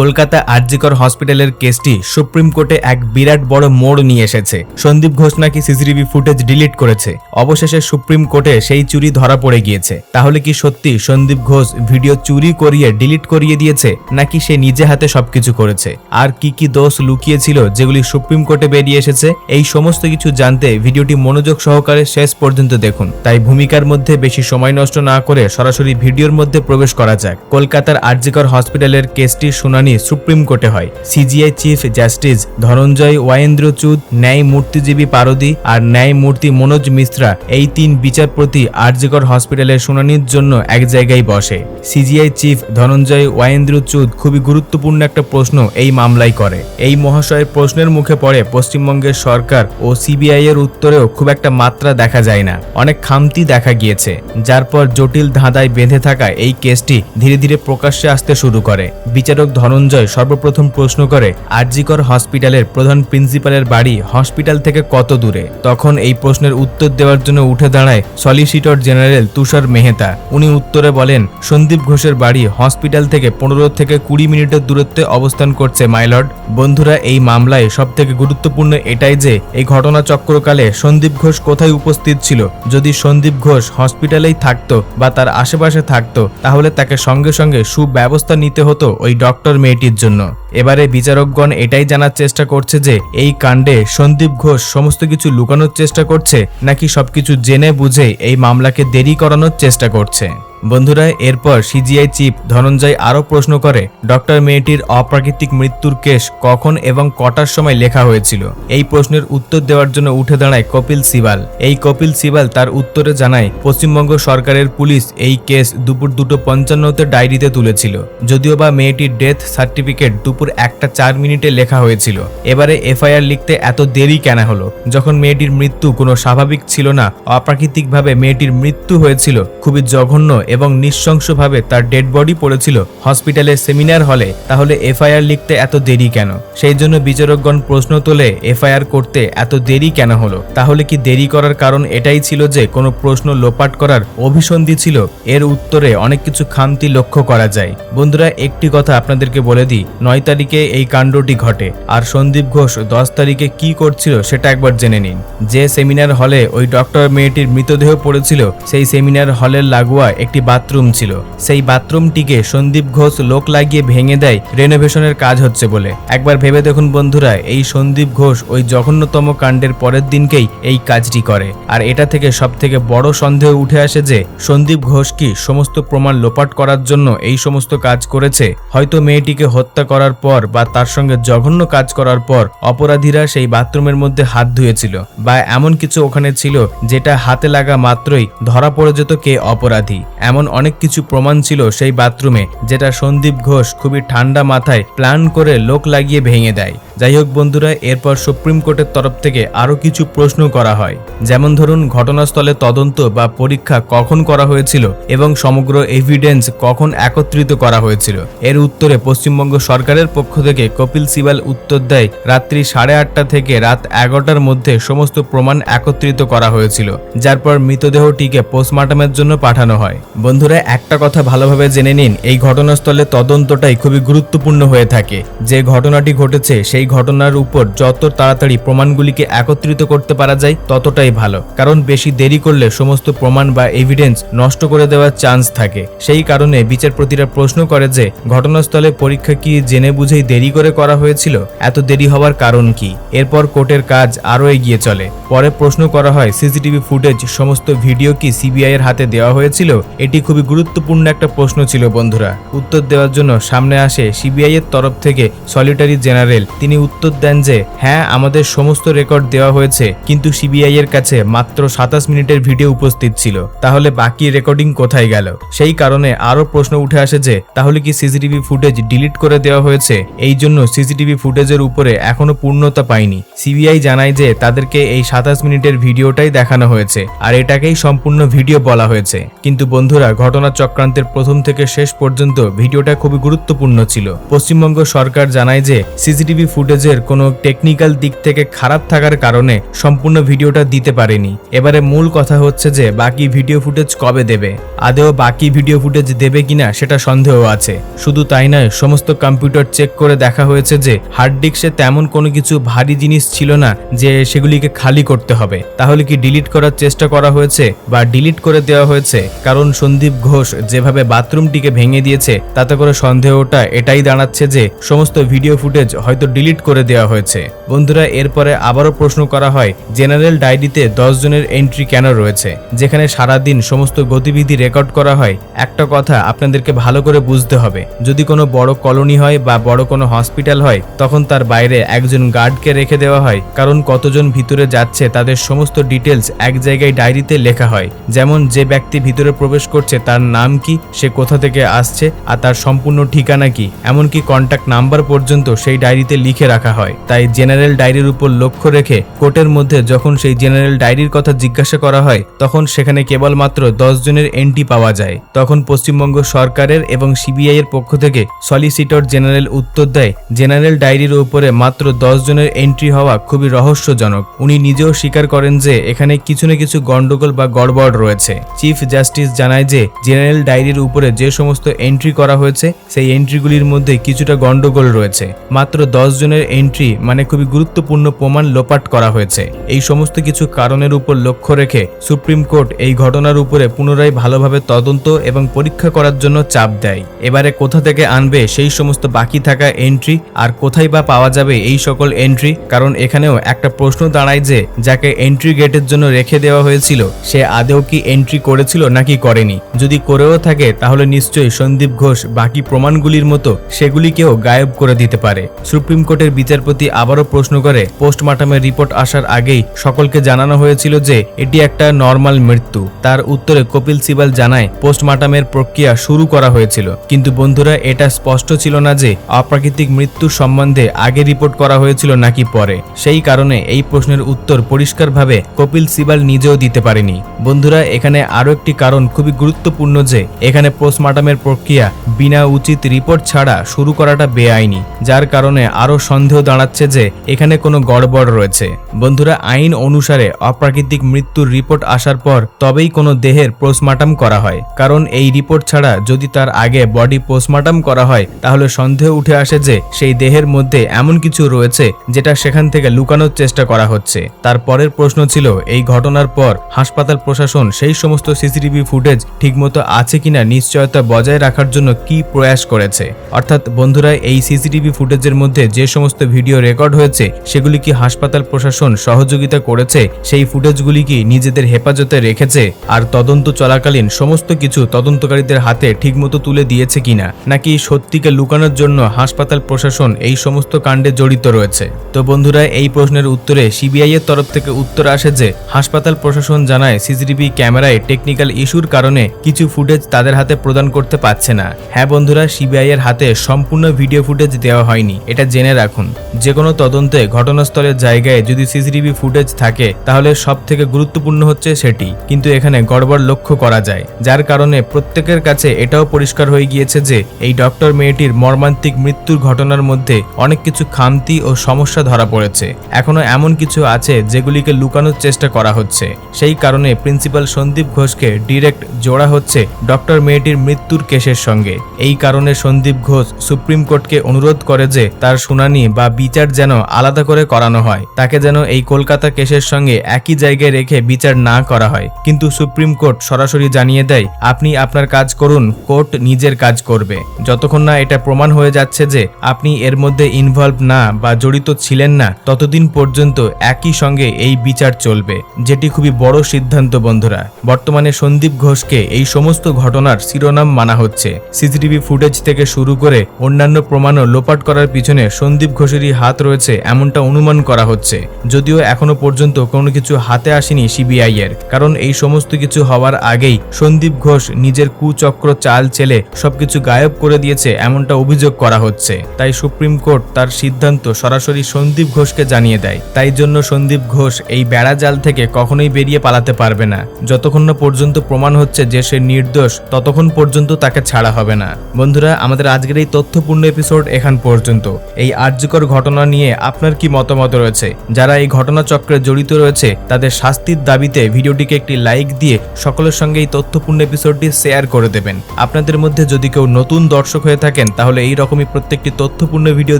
কলকাতা আরজিকর হসপিটালের কেসটি সুপ্রিম কোর্টে এক বিরাট বড় মোড় নিয়ে এসেছে। সন্দীপ ঘোষ নাকি সিসিটিভি ফুটেজ ডিলিট করেছে? অবশেষে সুপ্রিম কোর্টে সেই চুরি ধরা পড়ে গিয়েছে। তাহলে কি সত্যি সন্দীপ ঘোষ ভিডিও চুরি করিয়ে ডিলিট করিয়ে দিয়েছে, নাকি সে নিজে হাতে সবকিছু করেছে? আর কি কি দোষ লুকিয়েছিল যেগুলি সুপ্রিম কোর্টে বেরিয়ে এসেছে, এই সমস্ত কিছু জানতে ভিডিওটি মনোযোগ সহকারে শেষ পর্যন্ত দেখুন। তাই ভূমিকার মধ্যে বেশি সময় নষ্ট না করে সরাসরি ভিডিওর মধ্যে প্রবেশ করা যাক। কলকাতার আরজিকর হসপিটালের কেসটির শুনানি সুপ্রিম কোর্টে হয়। CJI chief justice Dhananjaya Chandrachud ন্যায় মূর্তিজীবী পারদি আর ন্যায় মূর্তি মনোজ মিশ্রা এই তিন বিচারপতি আরজিকর হসপিটালের শুনানির জন্য এক জায়গায় বসে। সিজিআই চিফ ধনঞ্জয় ওয়েন্দ্রচুদ খুবই গুরুত্বপূর্ণ একটা প্রশ্ন এই মামলায় করে। এই মহাশয়ের প্রশ্নের মুখে পড়ে পশ্চিমবঙ্গের সরকার ও সিবিআই এর উত্তরেও খুব একটা মাত্রা দেখা যায় না। অনেক খামতি দেখা গিয়েছে, যার পর জটিল ধাঁধায় বেঁধে থাকা এই কেসটি ধীরে ধীরে প্রকাশ্যে আসতে শুরু করে। বিচারক ধনঞ্জয় সর্বপ্রথম প্রশ্ন করে, আরজিকর হসপিটালের প্রধান প্রিন্সিপালের বাড়ি হসপিটাল থেকে কত দূরে? তখন এই প্রশ্নের উত্তর দেওয়ার জন্য উঠে দাঁড়ায় সলিসিটর জেনারেল তুষার মেহতা। উনি উত্তরে বলেন, সন্দীপ ঘোষের বাড়ি হসপিটাল থেকে পনেরো থেকে কুড়ি মিনিটের দূরত্বে অবস্থান করছে মাইলর্ড বন্ধুরা, এই মামলায় সব থেকে গুরুত্বপূর্ণ এটাই যে, এই ঘটনা চক্রকালে সন্দীপ ঘোষ কোথায় উপস্থিত ছিল? যদি সন্দীপ ঘোষ হসপিটালেই থাকতো বা তার আশেপাশে থাকতো, তাহলে তাকে সঙ্গে সঙ্গে সুব্যবস্থা নিতে হতো ওই ডক্টর মেয়েটির জন্য। এবারে বিচারকগণ এটাই জানার চেষ্টা করছে যে, এই কাণ্ডে সন্দীপ ঘোষ সমস্ত কিছু লুকানোর চেষ্টা করছে, নাকি সবকিছু জেনে বুঝে এই মামলাকে দেরি করানোর চেষ্টা করছে। বন্ধুরা, এরপর সিজিআই চিফ ধনঞ্জয় আরও প্রশ্ন করে, ডক্টর মেয়েটির অপ্রাকৃতিক মৃত্যুর কেস কখন এবং কটার সময় লেখা হয়েছিল? এই প্রশ্নের উত্তর দেওয়ার জন্য উঠে দাঁড়ায় কপিল সিবাল। এই কপিল সিবাল তার উত্তরে জানায়, পশ্চিমবঙ্গ সরকারের পুলিশ এই কেস দুপুর দুটো পঞ্চান্নতে ডায়েরিতে তুলেছিল, যদিও বা মেয়েটির ডেথ সার্টিফিকেট দুপুর একটা চার মিনিটে লেখা হয়েছিল। এবারে এফআইআর লিখতে এত দেরি কেন হলো? যখন মেয়েটির মৃত্যু কোনো স্বাভাবিক ছিল না, অপ্রাকৃতিকভাবে মেয়েটির মৃত্যু হয়েছিল, খুবই জঘন্য এবং নিঃশংসভাবে তার ডেড বডি পড়েছিল হসপিটালের সেমিনার হলে, তাহলে এফআইআর লিখতে এত দেরি কেন? সেই জন্য বিচারকগণ প্রশ্ন তোলে, এফআইআর করতে এত দেরি কেন হলো? তাহলে কি দেরি করার কারণ এটাই ছিল যে কোনো প্রশ্ন লোপাট করার অভিসন্ধি ছিল? এর উত্তরে অনেক কিছু খামতি লক্ষ্য করা যায়। বন্ধুরা, একটি কথা আপনাদেরকে বলে দিই, নয় তারিখে এই কাণ্ডটি ঘটে, আর সন্দীপ ঘোষ দশ তারিখে কি করছিল সেটা একবার জেনে নিন। যে সেমিনার হলে ওই ডক্টর মেয়েটির মৃতদেহ পড়েছিল, সেই সেমিনার হলের লাগোয়া একটি বাথরুম ছিল। সেই বাথরুমটিকে সন্দীপ ঘোষ লোক লাগিয়ে ভেঙে দেয় রেনোভেশনের কাজ হচ্ছে বলে। একবার ভেবে দেখুন বন্ধুরা, এই সন্দীপ ঘোষ ওই জঘন্যতম কাণ্ডের পরের দিনকেই এই কাজটি করে। আর এটা থেকে সব থেকে বড় সন্দেহ উঠে আসে যে, সন্দীপ ঘোষ কি সমস্ত প্রমাণ লোপাট করার জন্য এই সমস্ত কাজ করেছে? হয়তো মেয়েটিকে হত্যা করার পর বা তার সঙ্গে জঘন্য কাজ করার পর অপরাধীরা সেই বাথরুমের মধ্যে হাত ধুয়েছিল। বা এমন কিছু ওখানে ছিল যেটা হাতে লাগা মাত্রই ধরা পড়ে যেত কে অপরাধী। এমন অনেক কিছু প্রমাণ ছিল সেই বাথরুমে, যেটা সন্দীপ ঘোষ খুবই ঠান্ডা মাথায় প্ল্যান করে লোক লাগিয়ে ভেঙে দেয়। যাই হোক বন্ধুরা, এরপর সুপ্রিম কোর্টের তরফ থেকে আরও কিছু প্রশ্ন করা হয়। যেমন ধরুন, ঘটনাস্থলে তদন্ত বা পরীক্ষা কখন করা হয়েছিল এবং সমগ্র এভিডেন্স কখন একত্রিত করা হয়েছিল? এর উত্তরে পশ্চিমবঙ্গ সরকারের পক্ষ থেকে কপিল সিবাল উত্তর দেয়, রাত্রি সাড়ে আটটা থেকে রাত এগারোটার মধ্যে সমস্ত প্রমাণ একত্রিত করা হয়েছিল, যার পর মৃতদেহটিকে পোস্টমর্টমের জন্য পাঠানো হয়। বন্ধুরা, একটা কথা ভালোভাবে জেনে নিন, এই ঘটনাস্থলে তদন্তটাই খুবই গুরুত্বপূর্ণ হয়ে থাকে। যে ঘটনাটি ঘটেছে, সেই ঘটনার উপর যত তাড়াতাড়ি প্রমাণগুলিকে একত্রিত করতে পারা যায়, ততটাই ভালো। কারণ বেশি দেরি করলে সমস্ত প্রমাণ বা এভিডেন্স নষ্ট করে দেওয়ার চান্স থাকে। সেই কারণে বিচারপতিরা প্রশ্ন করে যে, ঘটনাস্থলে পরীক্ষা কি জেনে বুঝেই দেরি করে করা হয়েছিল? এত দেরি হওয়ার কারণ কি? এরপর কোর্টের কাজ আরও এগিয়ে চলে। পরে প্রশ্ন করা হয়, সিসিটিভি ফুটেজ, সমস্ত ভিডিও কি সিবিআই এর হাতে দেওয়া হয়েছিল? এটি খুবই গুরুত্বপূর্ণ একটা প্রশ্ন ছিল, বন্ধুরা। উত্তর দেওয়ার জন্য সামনে আসে সিবিআই এর তরফ থেকে সলিটারি জেনারেল তিনি উত্তর দেন যে হ্যাঁ আমাদের সমস্ত রেকর্ড দেওয়া হয়েছে, কিন্তু সিবিআই এর কাছে মাত্র সাতাশ মিনিটের ভিডিও উপস্থিত ছিল। তাহলে বাকি রেকর্ডিং কোথায় গেল? সেই কারণে আরও প্রশ্ন উঠে আসে যে, তাহলে কি সিসিটিভি ফুটেজ ডিলিট করে দেওয়া হয়েছে? এই জন্য সিসিটিভি ফুটেজের উপরে এখনও পূর্ণতা পায়নি। সিবিআই জানায় যে, তাদেরকে এই সাতাশ মিনিটের ভিডিওটাই দেখানো হয়েছে, আর এটাকেই সম্পূর্ণ ভিডিও বলা হয়েছে। কিন্তু বন্ধুরা, ঘটনা চক্রান্তের প্রথম থেকে শেষ পর্যন্ত ভিডিওটা খুবই গুরুত্বপূর্ণ ছিল। পশ্চিমবঙ্গ সরকার জানায় যে, সিসিটিভি ফুটেজ ফুটেজের কোনো টেকনিক্যাল দিক থেকে খারাপ থাকার কারণে সম্পূর্ণ ভিডিওটা দিতে পারেনি। এবারে মূল কথা হচ্ছে যে, বাকি ভিডিও ফুটেজ কবে দেবে? আদেও বাকি ভিডিও ফুটেজ দেবে কিনা সেটা সন্দেহ আছে। শুধু তাই নয়, সমস্ত কম্পিউটার চেক করে দেখা হয়েছে যে হার্ড ডিস্কে তেমন কোনো কিছু ভারী জিনিস ছিল না যে সেগুলিকে খালি করতে হবে। তাহলে কি ডিলিট করার চেষ্টা করা হয়েছে বা ডিলিট করে দেওয়া হয়েছে? কারণ সন্দীপ ঘোষ যেভাবে বাথরুমটিকে ভেঙে দিয়েছে, তাতে করে সন্দেহটা এটাই দাঁড়াচ্ছে যে, সমস্ত ভিডিও ফুটেজ হয়তো ডিলিট করে দেওয়া হয়েছে। বন্ধুরা, এরপরে আবারও প্রশ্ন করা হয়, জেনারেল ডায়েরিতে দশ জনের এন্ট্রি কেন রয়েছে? যেখানে সারাদিন সমস্ত গতিবিধি রেকর্ড করা হয়, একটা কথা আপনাদেরকে ভালো করে বুঝতে হবে, যদি কোনো বড় কলোনি হয় বা বড় কোনো হসপিটাল হয়, তখন তার বাইরে একজন গার্ডকে রেখে দেওয়া হয়, কারণ কতজন ভিতরে যাচ্ছে তাদের সমস্ত ডিটেলস এক জায়গায় ডায়েরিতে লেখা হয়। যেমন, যে ব্যক্তি ভিতরে প্রবেশ করছে তার নাম কি, সে কোথা থেকে আসছে, আর তার সম্পূর্ণ ঠিকানা কি, এমনকি কন্ট্যাক্ট নাম্বার পর্যন্ত সেই ডায়েরিতে লিখে রাখা হয়। তাই জেনারেল ডায়েরির উপর লক্ষ্য রেখে কোর্টের মধ্যে যখন সেই জেনারেল ডায়েরির কথা জিজ্ঞাসা করা হয়, তখন সেখানে কেবলমাত্র দশ জনের এন্ট্রি পাওয়া যায়। তখন পশ্চিমবঙ্গ সরকারের এবং সিবিআই এর পক্ষ থেকে সলিসিটর জেনারেল উত্তর দেয়, জেনারেল ডায়েরির উপরে মাত্র দশ জনের এন্ট্রি হওয়া খুবই রহস্যজনক। উনি নিজেও স্বীকার করেন যে, এখানে কিছু না কিছু গন্ডগোল বা গড়বড় রয়েছে। চিফ জাস্টিস জানায় যে, জেনারেল ডায়েরির উপরে যে সমস্ত এন্ট্রি করা হয়েছে, সেই এন্ট্রিগুলির মধ্যে কিছুটা গন্ডগোল রয়েছে। মাত্র দশ জনের এন্ট্রি মানে খুবই গুরুত্বপূর্ণ প্রমাণ লোপাট করা হয়েছে। এই সমস্ত কিছু কারণের উপর লক্ষ্য রেখে সুপ্রিম কোর্ট এই ঘটনার উপরে পুনরায় ভালোভাবে তদন্ত এবং পরীক্ষা করার জন্য চাপ দেয়। এবারে কোথা থেকে আনবে সেই সমস্ত বাকি থাকা এন্ট্রি আর কোথায় বা পাওয়া যাবে এই সকল এন্ট্রি কারণ এখানেও একটা প্রশ্ন দাঁড়ায় যে, যাকে এন্ট্রি গেটের জন্য রেখে দেওয়া হয়েছিল, সে আদেও কি এন্ট্রি করেছিল নাকি করেনি? যদি করেও থাকে, তাহলে নিশ্চয়ই সন্দীপ ঘোষ বাকি প্রমাণগুলির মতো সেগুলিকেও গায়েব করে দিতে পারে। সুপ্রিম কোর্টের বিচারপতি আবারও প্রশ্ন করে, পোস্টমার্টমের রিপোর্ট আসার আগেই সকলকে জানানো হয়েছিল যে এটি একটা নর্মাল মৃত্যু। তার উত্তরে কপিল সিবাল জানায়, পোস্টমার্টমের প্রক্রিয়া শুরু করা হয়েছিল। কিন্তু বন্ধুরা, এটা স্পষ্ট ছিল না যে অপ্রাকৃতিক মৃত্যু সম্বন্ধে আগে রিপোর্ট করা হয়েছিল নাকি পরে। সেই কারণে এই প্রশ্নের উত্তর পরিষ্কারভাবে কপিল সিবাল নিজেও দিতে পারেনি। বন্ধুরা, এখানে আরও একটি কারণ খুবই গুরুত্বপূর্ণ যে এখানে পোস্টমার্টমের প্রক্রিয়া বিনা উচিত রিপোর্ট ছাড়া শুরু করাটা বেআইনি। যার কারণে আরও সন্দেহ দাঁড়াচ্ছে যে এখানে কোনো গড়বড় রয়েছে। বন্ধুরা, আইন অনুসারে অপ্রাকৃতিক মৃত্যুর রিপোর্ট আসার পর তবেই কোনো দেহের পোস্টমার্টম করা হয়। কারণ এই রিপোর্ট ছাড়া যদি তার আগে বডি পোস্টমার্টম করা হয়, তাহলে সন্দেহ উঠে আসে যে সেই দেহের মধ্যে এমন কিছু রয়েছে যেটা সেখান থেকে লুকানোর চেষ্টা করা হচ্ছে। তার পরের প্রশ্ন ছিল, এই ঘটনার পর হাসপাতাল প্রশাসন সেই সমস্ত সিসিটিভি ফুটেজ ঠিকমতো আছে কিনা নিশ্চয়তা বজায় রাখার জন্য কি প্রয়াস করেছে? অর্থাৎ বন্ধুরা, এই সিসিটিভি ফুটেজের মধ্যে যে সমস্ত ভিডিও রেকর্ড হয়েছে, সেগুলি কি হাসপাতাল প্রশাসন সহযোগিতা করেছে? সেই ফুটেজগুলি কি নিজেদের হেফাজতে রেখেছে? আর তদন্ত চলাকালীন সমস্ত কিছু তদন্তকারীদের হাতে ঠিকমতো তুলে দিয়েছে কিনা? নাকি সত্যিকে লুকানোর জন্য হাসপাতাল প্রশাসন এই সমস্ত কাণ্ডে জড়িত রয়েছে? তো বন্ধুরা, এই প্রশ্নের উত্তরে সিবিআই এর তরফ থেকে উত্তর আসে যে, হাসপাতাল প্রশাসন জানায় সিসিটিভি ক্যামেরায় টেকনিক্যাল ইস্যুর কারণে কিছু ফুটেজ তাদের হাতে প্রদান করতে পারছে না। হ্যাঁ বন্ধুরা, সিবিআই এর হাতে সম্পূর্ণ ভিডিও ফুটেজ দেওয়া হয়নি। এটা জেনে রাখুন। যে কোনো তদন্তে ঘটনাস্থলের জায়গায় যদি সিসিটিভি ফুটেজ থাকে, তাহলে সব থেকে গুরুত্বপূর্ণ হচ্ছে সেটি। কিন্তু এখানে গড়বড় লক্ষ্য করা যায়, যার কারণে প্রত্যেকের কাছে এটাও পরিষ্কার হয়ে গিয়েছে যে, এই ডক্টর মেয়েটির মর্মান্তিক মৃত্যুর ঘটনার মধ্যে অনেক কিছু খামতি ও সমস্যা ধরা পড়েছে। এখনও এমন কিছু আছে যেগুলিকে লুকানোর চেষ্টা করা হচ্ছে। সেই কারণে প্রিন্সিপাল সন্দীপ ঘোষকে ডিরেক্ট জোড়া হচ্ছে ডক্টর মেয়েটির মৃত্যুর কেসের সঙ্গে। এই কারণে সন্দীপ ঘোষ সুপ্রিম কোর্টকে অনুরোধ করে যে, তার শুনানি বা বিচার যেন আলাদা করে করানো হয়, তাকে যেন এই কলকাতা কেসের সঙ্গে একই জায়গায় রেখে বিচার না করা হয়। কিন্তু সুপ্রিম কোর্ট সরাসরি জানিয়ে দেয়, আপনি আপনার কাজ করুন, কোর্ট নিজের কাজ করবে। যতক্ষণ না এটা প্রমাণ হয়ে যাচ্ছে যে আপনি এর মধ্যে ইনভলভ না বা জড়িত ছিলেন না, ততদিন পর্যন্ত একই সঙ্গে এই বিচার চলবে। যেটি খুবই বড় সিদ্ধান্ত, বন্ধুরা। বর্তমানে সন্দীপ ঘোষকে এই সমস্ত ঘটনার শিরোনাম মানা হচ্ছে। সিসিটিভি ফুটেজ থেকে শুরু করে অন্যান্য প্রমাণও লোপাট করার পিছনে সন্দীপ ঘোষেরই হাত রয়েছে, এমনটা অনুমান করা হচ্ছে। যদিও এখনও পর্যন্ত কোনো কিছু হাতে আসেনি সিবিআই এর কারণ এই সমস্ত কিছু হওয়ার আগেই সন্দীপ ঘোষ নিজের কুচক্র চাল চেলে সবকিছু গায়েব করে দিয়েছে, এমনটা অভিযোগ করা হচ্ছে। তাই সুপ্রিম কোর্ট তার সিদ্ধান্ত সরাসরি সন্দীপ ঘোষকে জানিয়ে দেয়। তাই জন্য সন্দীপ ঘোষ এই বেড়া জাল থেকে কখনোই বেরিয়ে পালাতে পারবে না। যতক্ষণ না পর্যন্ত প্রমাণ হচ্ছে যে সে নির্দোষ, ততক্ষণ পর্যন্ত তাকে ছাড়া হবে না। বন্ধুরা, আমাদের আজকের এই তথ্যপূর্ণ এপিসোড এখান পর্যন্ত। এই আর্য আর্যকর ঘটনা নিয়ে আপনার কি মতামত রয়েছে? যারা এই ঘটনা চক্রে জড়িত রয়েছে, তাদের শাস্তির দাবিতে ভিডিওটিকে একটি লাইক দিয়ে সকলের সঙ্গে এই তথ্যপূর্ণ এপিসোডটি শেয়ার করে দেবেন। আপনাদের মধ্যে যদি কেউ নতুন দর্শক হয়ে থাকেন, তাহলে এই রকমই প্রত্যেকটি তথ্যপূর্ণ ভিডিও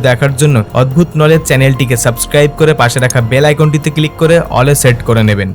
দেখার জন্য অদ্ভুত নলেজ চ্যানেলটিকে সাবস্ক্রাইব করে পাশে রাখা বেল আইকনটিতে ক্লিক করে অলে সেট করে নেবেন।